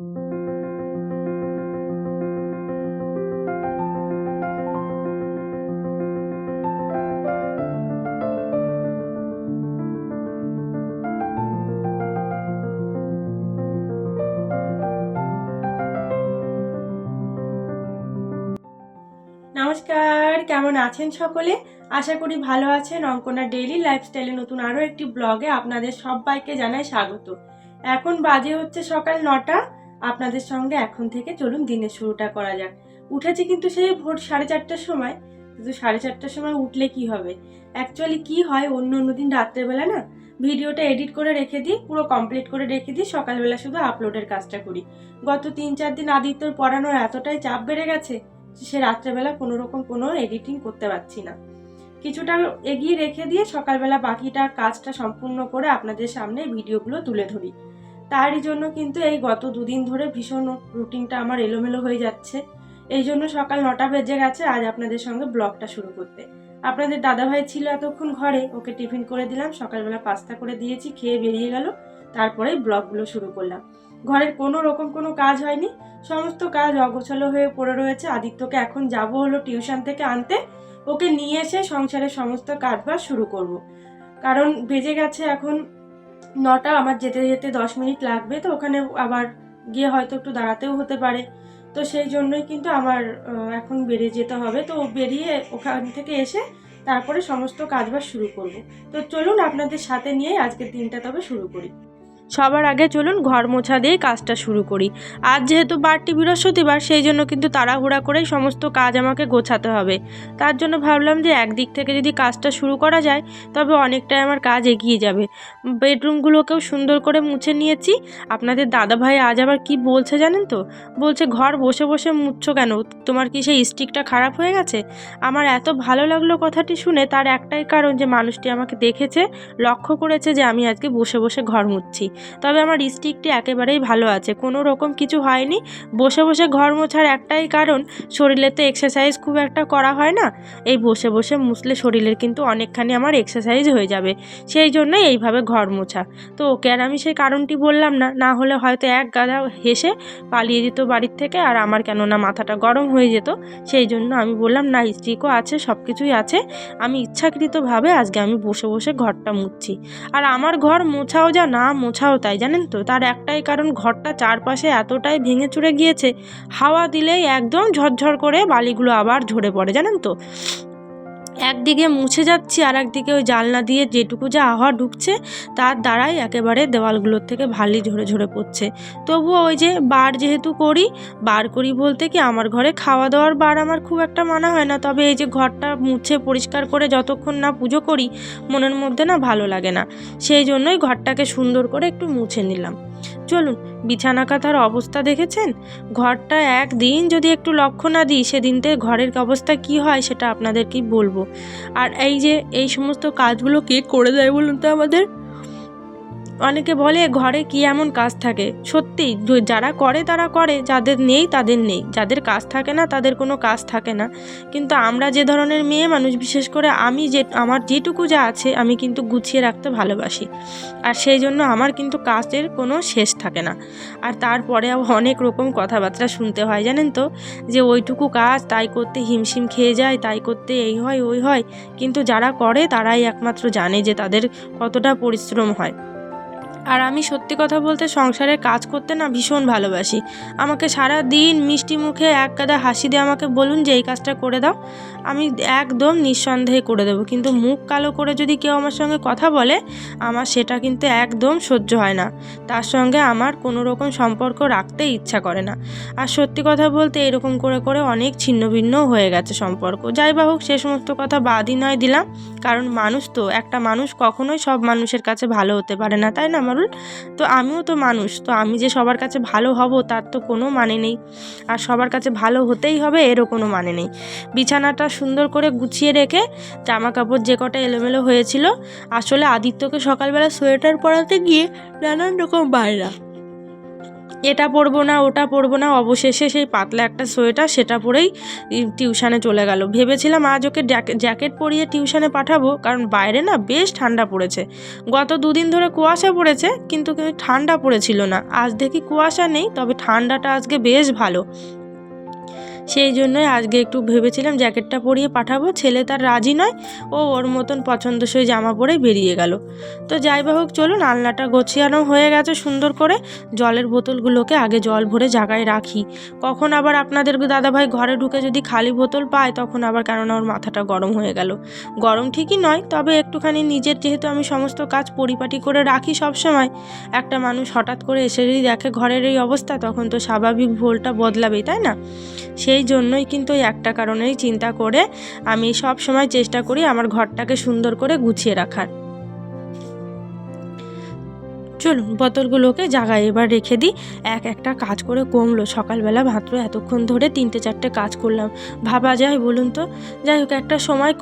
নমস্কার, কেমন আছেন সকলে? আশা করি ভালো আছেন। অঙ্কনা ডেইলি লাইফস্টাইলে নতুন আরও একটি ব্লগে আপনাদের সবাইকে জানাই স্বাগত। এখন বাজে হচ্ছে সকাল নটা। আপনাদের সঙ্গে এখন থেকে চলুন দিনের শুরুটা করা যাক। উঠেছি কিন্তু সেই ভোর সাড়ে চারটার সময়। কিন্তু সাড়ে চারটার সময় উঠলে কি হবে? অ্যাকচুয়ালি কি হয়? অন্য অন্য দিন রাত্রেবেলা না ভিডিওটা এডিট করে রেখে দিই, পুরো কমপ্লিট করে রেখে দিই, সকালবেলা শুধু আপলোডের কাজটা করি। গত তিন চার দিন আদিত্যর পড়ানোর এতটাই চাপ বেড়ে গেছে সে রাত্রেবেলা কোনো রকম কোনো এডিটিং করতে পারছি না। কিছুটা এগিয়ে রেখে দিয়ে সকালবেলা বাকিটা কাজটা সম্পূর্ণ করে আপনাদের সামনে ভিডিওগুলো তুলে ধরি। তারই জন্য কিন্তু এই গত দুদিন ধরে ভীষণ রুটিনটা আমার এলোমেলো হয়ে যাচ্ছে। এই জন্য সকাল নটা বেজে গেছে, আজ আপনাদের সঙ্গে ব্লগটা শুরু করতে। আপনাদের দাদাভাই ছিল এতক্ষণ ঘরে, ওকে টিফিন করে দিলাম, সকালবেলা পাস্তা করে দিয়েছি, খেয়ে বেরিয়ে গেল, তারপরেই ব্লগগুলো শুরু করলাম। ঘরের কোনো রকম কোনো কাজ হয়নি, সমস্ত কাজ অগোছালো হয়ে পড়ে রয়েছে। আদিত্যকে এখন যাব হলো টিউশন থেকে আনতে, ওকে নিয়ে এসে সংসারের সমস্ত কাজবাজ শুরু করব। কারণ বেজে গেছে এখন নটা, আমার যেতে যেতে দশ মিনিট লাগবে, তো ওখানে আবার গিয়ে হয়তো একটু দাঁড়াতেও হতে পারে। তো সেই জন্যই কিন্তু আমার এখন বেরিয়ে যেতে হবে। তো বেরিয়ে ওখান থেকে এসে তারপরে সমস্ত কাজবাজ শুরু করব। তো চলুন আপনাদের সাথে নিয়ে আজকের দিনটা তবে শুরু করি। সবার আগে চলুন ঘর মোছা দিয়ে কাজটা শুরু করি। আজ যেহেতু বারটি বৃহস্পতিবার, সেই জন্য কিন্তু তাড়াহুড়া করেই সমস্ত কাজ আমাকে গোছাতে হবে। তার জন্য ভাবলাম যে একদিক থেকে যদি কাজটা শুরু করা যায়, তবে অনেকটাই আমার কাজ এগিয়ে যাবে। বেডরুমগুলোকেও সুন্দর করে মুছে নিয়েছি। আপনাদের দাদাভাই আজ আবার কি বলছে জানেন তো? বলছে, ঘর বসে বসে মুছছো কেন? তোমার কি সেই স্টিকটা খারাপ হয়ে গেছে? আমার এত ভালো লাগল কথাটি শুনে তার একটাই কারণ যে মানুষটি আমাকে দেখেছে, লক্ষ্য করেছে যে আমি আজকে বসে বসে ঘর মুছছি। তবে আমার স্টিকটি একেবারেই ভালো আছে। কোনো রকম কিছু হয়নি। বসে বসে ঘর মোছার একটাই কারণ, শরীরে তো এক্সারসাইজ খুব একটা করা হয় না। এই বসে বসে মুছলে শরীরের কিন্তু অনেকখানি আমার এক্সারসাইজ হয়ে যাবে। সেই জন্যই এইভাবে ঘর মোছা। তো ওকে আর আমি সেই কারণটি বললাম না। না হলে হয়তো এক গাদা হেসে পালিয়ে যেত বাড়ির থেকে আর আমার কেননা মাথাটা গরম হয়ে যেত। সেই জন্য আমি বললাম, না, স্টিকও আছে সব কিছুই আছে। আমি ইচ্ছাকৃতভাবে আজকে আমি বসে বসে ঘরটা মুছছি। আর আমার ঘর মোছাও যা না মোছাও তাই, জানেন তো? তার একটাই কারণ, ঘরটা চারপাশে এতটাই ভেঙে চুরে গিয়েছে, হাওয়া দিলেই একদম ঝরঝর করে বালিগুলো আবার ঝরে পড়ে, জানেন তো? একদিকে মুছে যাচ্ছি আর একদিকে ওই জানলা দিয়ে যেটুকু যা হাওয়া ঢুকছে, তার দ্বারাই একেবারে দেওয়ালগুলোর থেকে ভালি ঝরে ঝরে পড়ছে। তবুও ওই যে বার যেহেতু করি, বার করি বলতে কি আমার ঘরে খাওয়া দাওয়ার বার আমার খুব একটা মানা হয় না। তবে এই যে ঘরটা মুছে পরিষ্কার করে যতক্ষণ না পুজো করি, মনের মধ্যে না ভালো লাগে না। সেই জন্যই ঘরটাকে সুন্দর করে একটু মুছে নিলাম। চলুন বিছানা কাঁথার অবস্থা দেখেছেন? ঘরটা একদিন যদি একটু লক্ষ্য না দিই, সেদিনতে ঘরের অবস্থা কি হয় সেটা আপনাদেরকেই বলব। আর এই যে, এই সমস্ত কাজগুলো কে করে দেয় বলুন তো আমাদের? অনেকে বলে, ঘরে কি এমন কাজ থাকে? সত্যি যারা করে তারা করে, যাদের নেই তাদের নেই। যাদের কাজ থাকে না, তাদের কোনো কাজ থাকে না। কিন্তু আমরা যে ধরনের মেয়ে মানুষ, বিশেষ করে আমি যে, আমার যেটুকু যা আছে, আমি কিন্তু গুছিয়ে রাখতে ভালোবাসি। আর সেই জন্য আমার কিন্তু কাজের কোনো শেষ থাকে না। আর তারপরে অনেক রকম কথাবার্তা শুনতে হয়, জানেন তো? যে, ওইটুকু কাজ, তাই করতে হিমশিম খেয়ে যায়, তাই করতে এই হয়, ওই হয়। কিন্তু যারা করে, তারাই একমাত্র জানে যে, তাদের কতটা পরিশ্রম হয়। আর আমি সত্যি কথা বলতে সংসারে কাজ করতে না ভীষণ ভালোবাসি। আমাকে সারা দিন মিষ্টি মুখে এক গাদা হাসি দিয়ে আমাকে বলুন যে এই কাজটা করে দাও। আমি একদম নিঃসন্দেহে করে দেবো। কিন্তু মুখ কালো করে যদি কেউ আমার সঙ্গে কথা বলে, আমার সেটা কিন্তু একদম সহ্য হয় না। তার সঙ্গে আমার কোনো রকম সম্পর্ক রাখতে ইচ্ছা করে না। আর সত্যি কথা বলতে এরকম করে করে অনেক ছিন্ন ভিন্ন হয়ে গেছে সম্পর্ক। যাই বা হোক, সে সমস্ত কথা বাদই নয় দিলাম। কারণ মানুষ তো, একটা মানুষ কখনোই সব মানুষের কাছে ভালো হতে পারে না, তাই না মারুল তো আমিও তো মানুষ, তো আমি যে সবার কাছে ভালো হব তার তো কোনো মানে নেই। আর সবার কাছে ভালো হতেই হবে এরও কোনো মানে নেই। বিছানাটা সুন্দর করে গুছিয়ে রেখে জামা কাপড় যে কটা এলোমেলো হয়েছিল, আসলে আদিত্যকে সকালবেলা সোয়েটার পরাতে গিয়ে নানান রকম বাইরা এটা পরবো না, ওটা পরবো না, অবশেষে সেই পাতলা একটা সোয়েটার সেটা পরেই টিউশানে চলে গেল। ভেবেছিলাম আজ ওকে জ্যাকেট পরিয়ে টিউশানে পাঠাবো, কারণ বাইরে না বেশ ঠান্ডা পড়েছে। গত দুদিন ধরে কুয়াশা পড়েছে কিন্তু ঠান্ডা পড়েছিল না। আজ দেখি কুয়াশা নেই, তবে ঠান্ডাটা আজকে বেশ ভালো। সেই জন্যই আজকে একটু ভেবেছিলাম জ্যাকেটটা পরিয়ে পাঠাবো। ছেলে তার রাজি নয়, ও ওর মতন পছন্দসই জামা পরে বেরিয়ে গেল। তো যাই হোক, চলুন আলনাটা গোছিয়ানো হয়ে গেছে সুন্দর করে। জলের বোতলগুলোকে আগে জল ভরে জায়গায় রাখি। কখন আবার আপনাদের দাদাভাই ঘরে ঢুকে যদি খালি বোতল পায়, তখন আবার কেননা ওর মাথাটা গরম হয়ে গেল। গরম ঠিকই নয়, তবে একটুখানি নিজের যেহেতু আমি সমস্ত কাজ পরিপাটি করে রাখি সব সময় একটা মানুষ হঠাৎ করে এসে যদি দেখে ঘরের এই অবস্থা, তখন তো স্বাভাবিক ভুলটা বদলাবেই, তাই না? সেই জন্যই কিন্তু একটা কারণেই চিন্তা করে আমি সব সময় চেষ্টা করি আমার ঘরটাকে সুন্দর করে গুছিয়ে রাখার। চলুন, বোতলগুলোকে জায়গায় এবার রেখে দিই। এক একটা কাজ করে কমলো। সকালবেলা মাত্র এতক্ষণ ধরে তিনটে চারটে কাজ করলাম। ভাবা যায় বলুন তো? যাই হোক, একটা সময়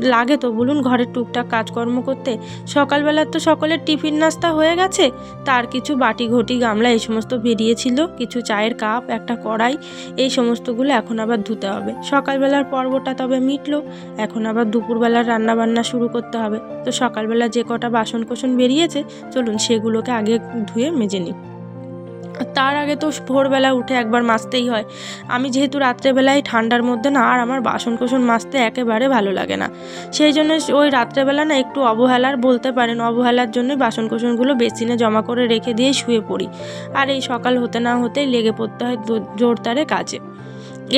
লাগে তো। বলুন, ঘরের টুকটাক কাজকর্ম করতে। সকালবেলা তো সকলের টিফিন নাস্তা হয়ে গেছে। তার কিছু বাটি ঘটি গামলা এই সমস্ত বেরিয়েছিল। কিছু চায়ের কাপ, একটা কড়াই। এই সমস্তগুলো এখন আবার ধুতে হবে। সকালবেলার পর্বটা তবে মিটলো। এখন আবার দুপুরবেলার রান্না বান্না শুরু করতে হবে। তো সকালবেলা যে কটা বাসন কোসন বেরিয়েছে, চলুন সেগুলোকে আগে ধুয়ে মেজে নিই। তার আগে তো ভোরবেলা উঠে একবার মাজতেই হয়। আমি যেহেতু রাত্রেবেলায় ঠান্ডার মধ্যে না, আর আমার বাসন কোসন মাজতে একেবারে ভালো লাগে না। সেই জন্য ওই রাত্রেবেলা না একটু অবহেলার বলতে পারেন, অবহেলার জন্যই বাসন কোসনগুলো বেসিনে জমা করে রেখে দিয়ে শুয়ে পড়ি। আর এই সকাল হতে না হতেই লেগে পড়তে হয় জোরদারে কাজে।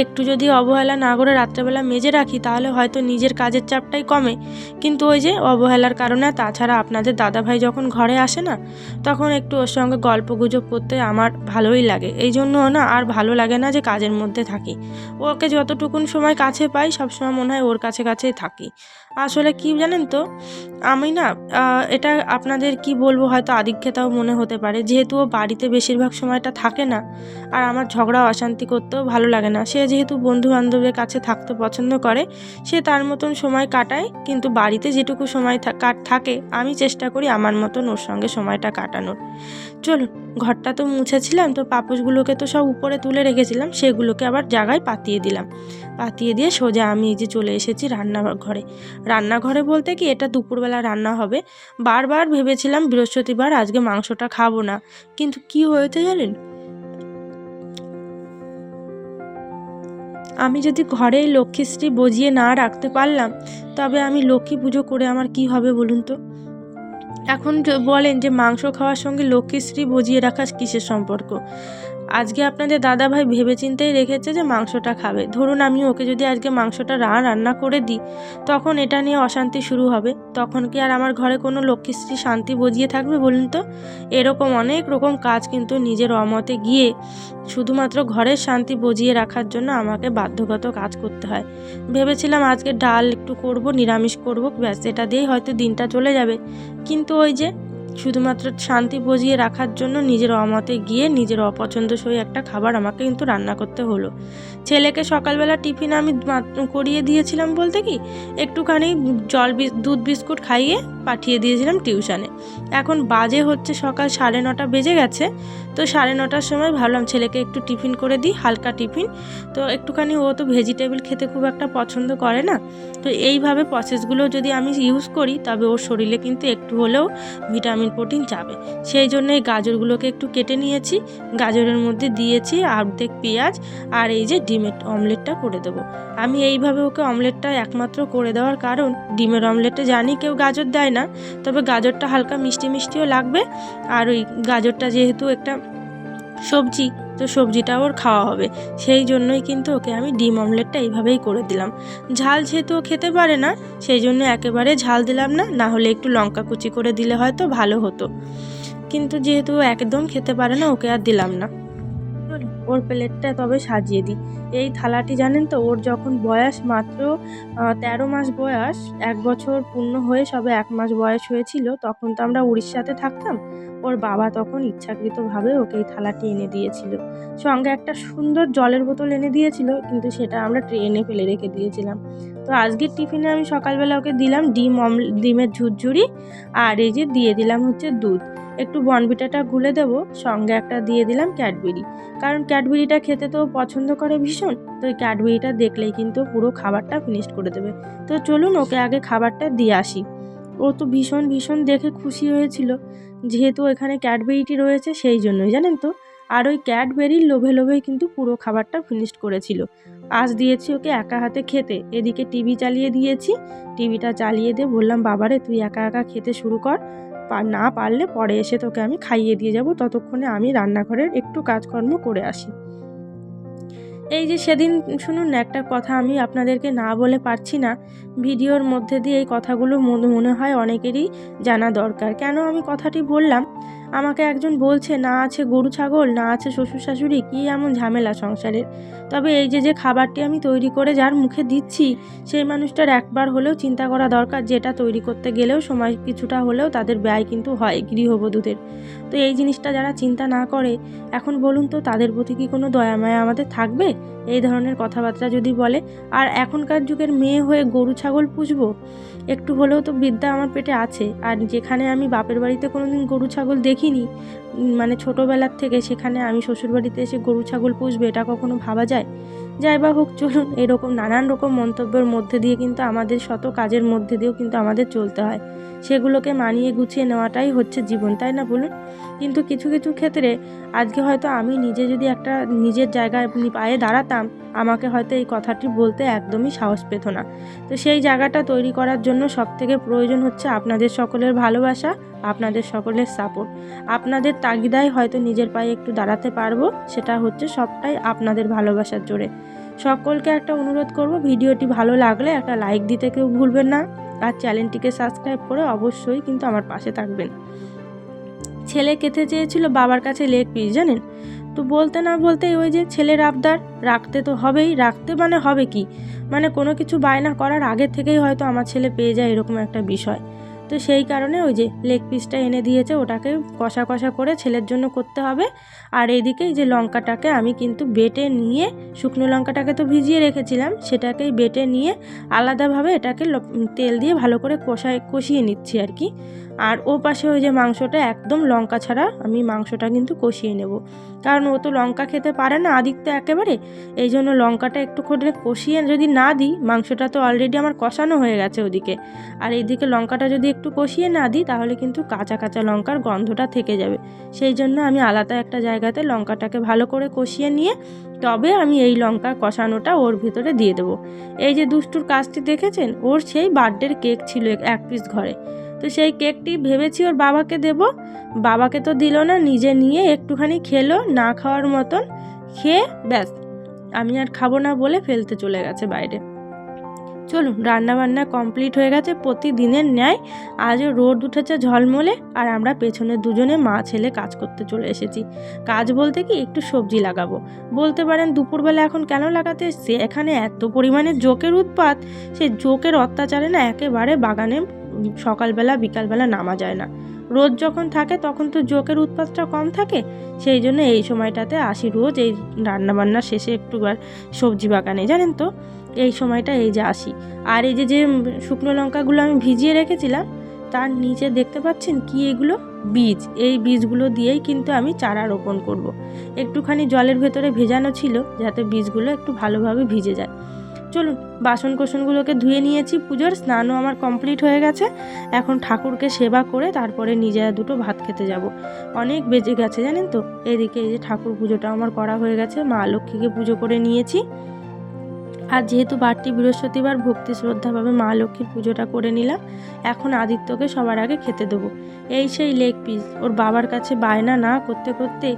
একটু যদি অবহেলা না করে রাত্রেবেলা মেজে রাখি, তাহলে হয়তো নিজের কাজের চাপটাই কমে। কিন্তু ওই যে অবহেলার কারণে, তাছাড়া আপনাদের দাদাভাই যখন ঘরে আসে না, তখন একটু ওর সঙ্গে গল্প গুজব করতে আমার ভালোই লাগে। এই জন্য না আর ভালো লাগে না যে কাজের মধ্যে থাকি। ওকে যতটুকুন সময় কাছে পাই সবসময় মনে হয় ওর কাছে কাছেই থাকি। আসলে কি জানেন তো, আমি না এটা আপনাদের কি বলব হয়তো আদিক্ষেতাও মনে হতে পারে। যেহেতু ও বাড়িতে বেশিরভাগ সময়টা থাকে না, আর আমার ঝগড়া, অশান্তি করতেও ভালো লাগে না সে যেহেতু বন্ধু বান্ধবের কাছে থাকতে পছন্দ করে, সে তার মতন সময় কাটায়, কিন্তু বাড়িতে যেটুকু সময় থাকে, আমি চেষ্টা করি আমার মতন ওর সঙ্গে সময়টা কাটানোর। চলুন, ঘরটা তো মুছেছিলাম, তো পাপোশগুলোকে তো সব উপরে তুলে রেখেছিলাম, সেগুলোকে আবার জায়গায় পাতিয়ে দিলাম। পাতিয়ে দিয়ে সোজা আমি এই যে চলে এসেছি রান্নাঘরে রান্নাঘরে বলতে কি, এটা দুপুরবেলা রান্না হবে। বারবার ভেবেছিলাম বৃহস্পতিবার আজকে মাংসটা খাব না, কিন্তু কি হয়েছে জানেন? আমি যদি ঘরে লক্ষ্মীশ্রী বজিয়ে না রাখতে পারলাম, তবে আমি লক্ষ্মী পুজো করে আমার কি হবে বলুন তো? এখন বলেন যে মাংস খাওয়ার সঙ্গে লক্ষ্মীশ্রী বজিয়ে রাখা কিসের সম্পর্ক? আজকে আপনাদের দাদাভাই ভেবেচিন্তেই রেখেছে যে মাংসটা খাবে। ধরুন আমি ওকে যদি আজকে মাংসটা রা, রান্না করে দিই, তখন এটা নিয়ে অশান্তি শুরু হবে। তখন কি আর আমার ঘরে কোনো লক্ষ্মীশ্রী শান্তি বজিয়ে থাকবে বলুন তো? এরকম অনেক রকম কাজ কিন্তু নিজের অমতে গিয়ে শুধুমাত্র ঘরের শান্তি বজিয়ে রাখার জন্য আমাকে বাধ্যগত কাজ করতে হয়। ভেবেছিলাম আজকে ডাল একটু করব, নিরামিষ করব, ব্যাস, এটা দিয়েই হয়তো দিনটা চলে যাবে। কিন্তু ওই যে শুধুমাত্র শান্তি বজিয়ে রাখার জন্য নিজের অমতে গিয়ে নিজের অপছন্দসই একটা খাবার আমাকে কিন্তু রান্না করতে হলো। ছেলেকে সকালবেলা টিফিন আমি করিয়ে দিয়েছিলাম বলতে কি, একটুখানি জল দুধ বিস্কুট খাইয়ে পাঠিয়ে দিয়েছিলাম টিউশনে। এখন বাজে হচ্ছে সকাল সাড়ে নটা বেজে গেছে, তো সাড়ে নটার সময় ভাবলাম ছেলেকে একটু টিফিন করে দিই, হালকা টিফিন। তো একটুখানি ও তো ভেজিটেবল খেতে খুব একটা পছন্দ করে না, তো এইভাবে প্রসেসগুলো যদি আমি ইউজ করি, তবে ওর শরীরে কিন্তু একটু হলেও ভিটামিন প্রোটিন যাবে সেই জন্য এই গাজরগুলোকে একটু কেটে নিয়েছি। গাজরের মধ্যে দিয়েছি অর্ধেক পেঁয়াজ আর এই যে ডিমের অমলেটটা করে দেবো। আমি এইভাবে ওকে অমলেটটা একমাত্র করে দেওয়ার কারণ, ডিমের অমলেটটা জানি কেউ গাজর দেয় না, তবে গাজরটা হালকা মিষ্টি মিষ্টিও লাগবে। আর ওই গাজরটা যেহেতু একটা সবজি তো সবজিটা ওর খাওয়া হবে। সেই জন্যই কিন্তু ওকে আমি ডিম অমলেটটা এইভাবেই করে দিলাম। ঝাল যেহেতু ও খেতে পারে না, সেই জন্য একেবারে ঝাল দিলাম না না হলে একটু লঙ্কা কুচি করে দিলে হয়তো ভালো হতো। কিন্তু যেহেতু একদম খেতে পারে না, ওকে আর দিলাম না। ওর প্লেটটা তবে সাজিয়ে দিই। এই থালাটি জানেন তো, ওর যখন বয়স মাত্র তেরো মাস বয়স, এক বছর পূর্ণ হয়ে সবে এক মাস বয়স হয়েছিল, তখন তো আমরা উড়িষ্যাতে থাকতাম। ওর বাবা তখন ইচ্ছাকৃতভাবে ওকে এই থালাটি এনে দিয়েছিল। সঙ্গে একটা সুন্দর জলের বোতল এনে দিয়েছিল, কিন্তু সেটা আমরা ট্রেনে ফেলে রেখে দিয়েছিলাম। তো আজকের টিফিনে আমি সকালবেলা ওকে দিলাম ডিম অম, ডিমের ঝুরঝুরি, আর এই যে দিয়ে দিলাম হচ্ছে দুধ। একটু বনবিটাটা গুলে দেবো, সঙ্গে একটা দিয়ে দিলাম ক্যাডবেরি। কারণ ক্যাডবেরিটা খেতে তো পছন্দ করে ভীষণ, তো ওই ক্যাডবেরিটা দেখলেই কিন্তু পুরো খাবারটা ফিনিশ করে দেবে। তো চলুন ওকে আগে খাবারটা দিয়ে আসি। ও তো ভীষণ ভীষণ দেখে খুশি হয়েছিল। যেহেতু এখানে ক্যাডবেরিটি রয়েছে, সেই জন্যই, জানেন তো? আর ওই ক্যাডবেরির লোভে লোভেই কিন্তু পুরো খাবারটা ফিনিশ করেছিল। আজ দিয়েছি ওকে একা হাতে খেতে। এদিকে টিভি চালিয়ে দিয়েছি। টিভিটা চালিয়ে দিয়ে বললাম, বাবারে, তুই একা একা খেতে শুরু কর। না পারলে পরে এসে তোকে আমি খাইয়ে দিয়ে যাব। ততক্ষণে আমি রান্নাঘরের একটু কাজকর্ম করে আসি। এই যে সেদিন শুনুন না, একটা কথা আমি আপনাদেরকে না বলে পারছি না। ভিডিওর মধ্যে দিয়ে এই কথাগুলো মনে হয় অনেকেরই জানা দরকার। কেন আমি কথাটি বললাম? আমাকে একজন বলছে, না আছে গরু ছাগল, না আছে শ্বশুর শাশুড়ি, কী এমন ঝামেলা সংসারের? তবে এই যে যে খাবারটি আমি তৈরি করে যার মুখে দিচ্ছি, সেই মানুষটার একবার হলেও চিন্তা করা দরকার, যেটা তৈরি করতে গেলেও সময় কিছুটা হলেও তাদের ব্যয় কিন্তু হয় গৃহবধূদের। তো এই জিনিসটা যারা চিন্তা না করে, এখন বলুন তো তাদের প্রতি কি কোনো দয়া মায়া আমাদের থাকবে? এই ধরনের কথাবার্তা যদি বলে, আর এখনকার যুগের মেয়ে হয়ে গরু ছাগল পুষবো? একটু হলেও তো বিদ্যা আমার পেটে আছে। আর যেখানে আমি বাপের বাড়িতে কোনোদিন গরু ছাগল দেখিনি। মানে ছোটোবেলার থেকে সেখানে আমি শ্বশুরবাড়িতে এসে গরু, ছাগল পুষবে এটা কখনো ভাবা যায়? যাই বা হোক, চলুন এরকম নানান রকম মন্তব্যের মধ্যে দিয়ে কিন্তু আমাদের শত কাজের মধ্যে দিয়েও কিন্তু আমাদের চলতে হয়। সেগুলোকে মানিয়ে গুছিয়ে নেওয়াটাই হচ্ছে জীবন, তাই না বলুন? কিন্তু কিছু কিছু ক্ষেত্রে আজকে হয়তো আমি নিজে যদি একটা নিজের জায়গায় পায়ে দাঁড়াতাম, আমাকে হয়তো এই কথাটি বলতে একদমই সাহস পেত না। তো সেই জায়গাটা তৈরি করার জন্য সবথেকে প্রয়োজন হচ্ছে আপনাদের সকলের ভালোবাসা আপনাদের সকলের সাপোর্ট আপনাদের তাগিদায় হয়তো নিজের পায়ে একটু দাঁড়াতে পারব, সেটা হচ্ছে সবটাই আপনাদের ভালোবাসার জোরে। সকলকে একটা অনুরোধ করব, ভিডিওটি ভালো লাগলে একটা লাইক দিতে কেউ ভুলবেন না, আর চ্যানেলটিকে সাবস্ক্রাইব করে অবশ্যই কিন্তু আমার পাশে থাকবেন। ছেলে খেতে চেয়েছিল বাবার কাছে লেগ পিস জানেন? তো বলতে না বলতে ওই যে ছেলের আবদার, রাখতে তো হবেই, রাখতে মানে হবে কি? মানে কোনো কিছু বায়না করার আগে থেকেই হয়তো আমার ছেলে পেয়ে যায় এরকম একটা বিষয়। তো সেই কারণে ওই যে লেগ পিসটা এনে দিয়েছে, ওটাকে কষা কষা করে ছেলের জন্য করতে হবে। আর এইদিকে যে লঙ্কাটাকে আমি কিন্তু বেটে নিয়ে, শুকনো লঙ্কাটাকে তো ভিজিয়ে রেখেছিলাম, সেটাকেই বেটে নিয়ে আলাদাভাবে এটাকে তেল দিয়ে ভালো করে কষায়, কষিয়ে নিচ্ছি আর কি। আর ও পাশে ওই যে মাংসটা একদম লঙ্কা ছাড়া আমি মাংসটা কিন্তু কষিয়ে নেব। কারণ ও তো লঙ্কা খেতে পারে না আদিত্য একেবারে, এই জন্য লঙ্কাটা একটু করে কষিয়ে যদি না দিই, মাংসটা তো অলরেডি আমার কষানো হয়ে গেছে ওদিকে। আর এইদিকে লঙ্কাটা যদি একটু কষিয়ে না দিই, তাহলে কিন্তু কাঁচা কাঁচা লঙ্কার গন্ধটা থেকে যাবে। সেই জন্য আমি আলাদা একটা জায়গাতে লঙ্কাটাকে ভালো করে কষিয়ে নিয়ে, তবে আমি এই লঙ্কার কষানোটা ওর ভিতরে দিয়ে দেবো। এই যে দুষ্টুর কাজটি দেখেছেন? ওর সেই বার্থডের কেক ছিল এক পিস ঘরে। তো সেই কেকটি ভেবেছি ওর বাবাকে দেব। বাবাকে তো দিল না, নিজে নিয়ে একটুখানি খেলো, না খাওয়ার মতন। খেয়ে ব্যাস, আমি আর খাব না বলে ফেলতে চলে গেছে বাইরে। চলুন, রান্নাবান্না কমপ্লিট হয়ে গেছে, প্রতিদিনের ন্যায়। আজও রোদ উঠেছে ঝলমলে, আর আমরা পেছনে দুজনে মা ছেলে কাজ করতে চলে এসেছি। কাজ বলতে কি, একটু সবজি লাগাবো। বলতে পারেন দুপুরবেলা এখন কেন লাগাতে এসছি? এখানে এত পরিমাণে জোকের উৎপাত, সেই জোকের অত্যাচারে না একেবারে বাগানে সকালবেলা, বিকালবেলা নামা যায় না। রোদ যখন থাকে তখন তো জোকের উৎপাতটা কম থাকে, সেই জন্য এই সময়টাতে আসি রোজ, এই রান্নাবান্না শেষে একটু বার সবজি বাগানে। জানেন তো, এই সময়টা এই যে আসি। আর এই যে যে শুকনো লঙ্কাগুলো আমি ভিজিয়ে রেখেছিলাম, তার নিচে দেখতে পাচ্ছেন কি এগুলো? বীজ। এই বীজগুলো দিয়েই কিন্তু আমি চারা রোপণ করব। একটুখানি জলের ভেতরে ভেজানো ছিল, যাতে বীজগুলো একটু ভালোভাবে ভিজে যায়। চলুন বাসন কোসনগুলোকে ধুয়ে নিয়েছি, পুজোর স্নানও আমার কমপ্লিট হয়ে গেছে। এখন ঠাকুরকে সেবা করে তারপরে নিজেরা দুটো ভাত খেতে যাব। অনেক বেজে গেছে, জানেন তো? এদিকে এই যে ঠাকুর পুজোটা আমার করা হয়ে গেছে, মা লক্ষ্মীকে পুজো করে নিয়েছি। আর যেহেতু বাড়তি বৃহস্পতিবার, ভক্তি শ্রদ্ধাভাবে মা লক্ষ্মীর পুজোটা করে নিলাম, এখন আদিত্যকে সবার আগে খেতে দেবো। এই সেই লেগ পিস ওর বাবার কাছে বায়না না করতে করতে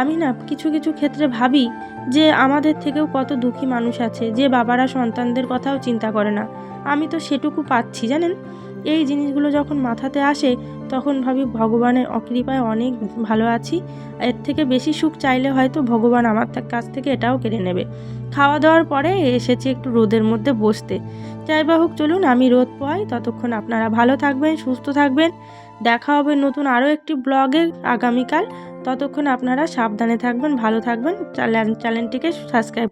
আমি না কিছু কিছু ক্ষেত্রে ভাবি যে আমাদের থেকেও কত দুঃখী মানুষ আছে, যে বাবারা সন্তানদের কথাও চিন্তা করে না। আমি তো সেটুকু পাচ্ছি, জানেন? এই জিনিসগুলো যখন মাথাতে আসে, তখন ভাবি ভগবানের অকৃপায় অনেক ভালো আছি। এর থেকে বেশি সুখ চাইলে হয়তো ভগবান আমার কাছ থেকে এটাও কেড়ে নেবে। খাওয়া দাওয়ার পরে এসেছি একটু রোদের মধ্যে বসতে। যাই হোক চলুন, আমি রোদ পোয়াই ততক্ষণ আপনারা ভালো থাকবেন, সুস্থ থাকবেন। দেখা হবে নতুন আরও একটি ব্লগে আগামীকাল। ততক্ষণ আপনারা সাবধানে থাকবেন, ভালো থাকবেন। চ্যানেল চ্যানেলটিকে সাবস্ক্রাইব